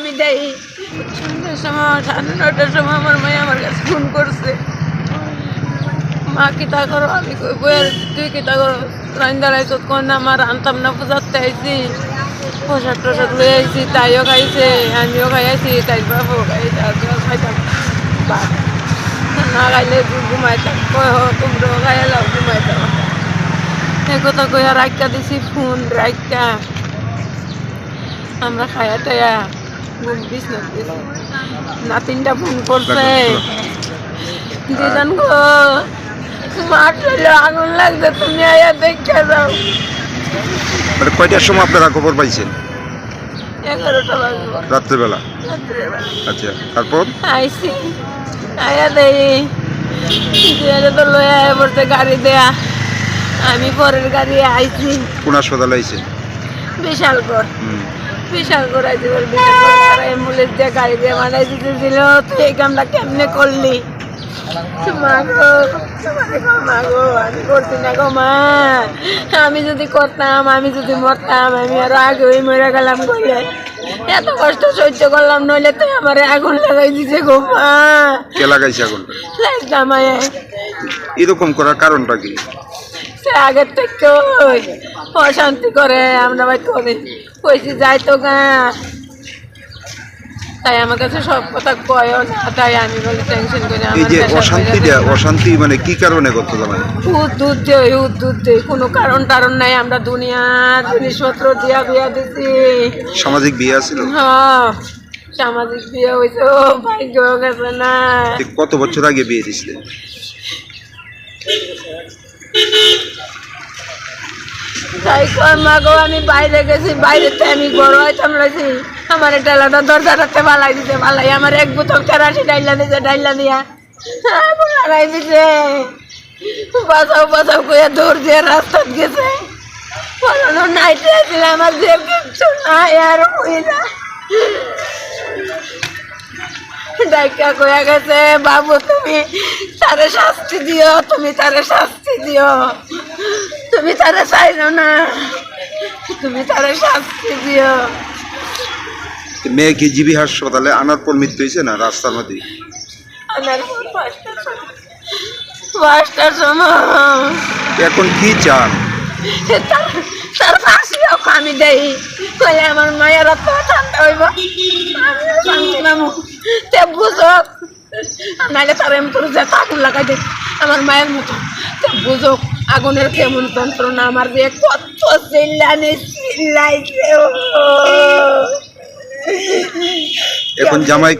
আমি দেই। সন্ধ্যার সময়, সাড়ে নটার সময় আমার মেয়ে আমার কাছে ফোন করছে। মা, কিতা করো? আমি বইয়ের তুই কিতা করো? রাইন দাঁড়াইছ কোন না আমার আনতাম না পূজাতে আইছি। প্রসাদ টসাদ লই আইছি, তাইও খাইছে, আমিও খাই আইছি তাই বাবু আমিও খাইতাম। না খাইলে ঘুমাইতাম। কয় তোমরাও খাইয়া যাও, ঘুমাইতাম। এ কথা কইয়া রাখা দিছি, ফোন রাখা আমরা বিছনা দিছি নাতিনটা ফোন করছে। দিদান গো আগুন লাগছে তুমি আয়া দেখে যাও। মানে কয়টার সময় আপনারা খবর পাইছেন? এগারোটা বাজবো। রাত্রেবেলা? রাত্রেবেলা। আচ্ছা তারপর? আইসি আয়া দেই। দিয়ে তো লয়ে আয়া পড়ছে গাড়ি দেয়া। আমি পরের গাড়ি আইছি। কোন হাসপাতালে আইছি বল বিশাল করে তারা অ্যাম্বুলেন্স দিয়ে গাড়ি দিয়ে মানাই দিতেছিল তুই এই কামটা কেমনে করলি? আমি যদি করতাম আমি যদি মরতাম আমি আরও আগে ওই মরে গেলাম কইলে। এত কষ্ট সহ্য করলাম নইলে তুই আমার আগুন লাগাই দিছে গো মা। কে লাগাইছে লাগতাম এরকম করার কারণটা কি? সে আগের থেকে। ওই অশান্তি করে আমরা ভাই করি কইছি যাই তো গা। তাই আমার কাছে সব কথা কয়ও না তাই আমি বলে টেনশন করি এই যে অশান্তিটা অশান্তি মানে কি কারণে করতে জানেন? উদ্যুৎ দেই উদ্যুৎ দেই কোনো কারণ টারণ নাই আমরা দুনিয়ার জিনিসপত্র দিয়া বিয়া দিছি। সামাজিক বিয়ে আছিল? হ্যাঁ সামাজিক বিয়ে হয়েছে ভাগ্য গেছে না। কত বছর আগে বিয়ে দিছিলেন আমি বাইরে গেছি বাইরেতে আমি বড় হইতাম রয়েছি আমার টেলাটা দরজাটাতে বালাই দিতে বালাই। এক বোতল কেরাসি ডাইলা দিছে, ডাইলা দিয়া। দিছে। বাঁচাও কইয়া দৌড় দিয়ে রাস্তাত গেছে। বলো নাইটে আসলে যে নাই, আর হই না। ডাইকা কইয়া গেছে বাবু তুমি তারে শাস্তি দিও তুমি তারে শাস্তি দিও। তুমি তারে চাইছো না তুমি তারে শাস্তি দিও। মেয়েকে জিবি হাসপাতালে আনার পর মৃত্যু হয়েছে না রাস্তার মধ্যে? আনার পর পাঁচটার সময় এখন কি চান? তার ফাঁসিও আমি দেই। আমার মায়ের ঠান্ডা হইব। তে বুঝো নাহলে তার এমন করে যে আগুন লাগাই দে, আমার মায়ের মতো। বুঝো আগুনের কেমন যন্ত্রণা, আমার যে কত চিল্লানি চিল্লাইছে এখন জামাই